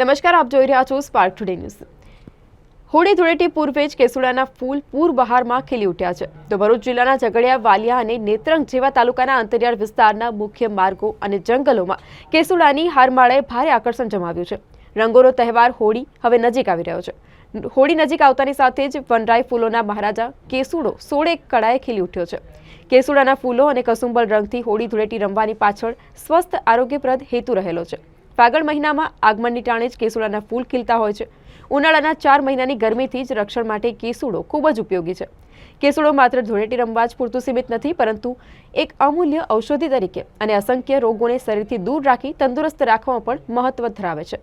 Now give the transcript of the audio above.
નમસ્કાર, આપ જોઈ રહ્યા છો spark today news Holi Dhuleti પૂર્વે જ કેસુડાના ફૂલ પૂર બહારમાં ખીલી ઉઠ્યા છે. તો ભરૂચ જિલ્લાના ઝઘડિયા, વાલિયા અને નેત્રંગ જેવા તાલુકાના અંતરિયાળ વિસ્તારના મુખ્ય માર્ગો અને જંગલોમાં કેસુડાની હારમાળાએ ભારે આકર્ષણ જમાવ્યું છે. રંગોનો તહેવાર હોળી હવે નજીક આવી રહ્યો છે. હોળી નજીક આવતાની સાથે જ વનરાય ફૂલોના મહારાજા કેસુડો સોળે કળાએ ખીલી ઉઠ્યો છે. કેસુડાના ફૂલો અને કસુંબલ રંગથી હોળી ધૂળેટી રમવાની પાછળ સ્વસ્થ, આરોગ્યપ્રદ હેતુ રહેલો છે. ફાગણ મહિનામાં આગમનની ટાણે જ કેસુડાના ફૂલ ખીલતા હોય છે. ઉનાળાના ચાર મહિનાની ગરમીથી જ રક્ષણ માટે કેસુડો ખૂબ જ ઉપયોગી છે. કેસુડો માત્ર ધૂળેટી રમવા જ પૂરતું સીમિત નથી, પરંતુ એક અમૂલ્ય ઔષધિ તરીકે અને અસંખ્ય રોગોને શરીરથી દૂર રાખી તંદુરસ્ત રાખવામાં પણ મહત્વ ધરાવે છે.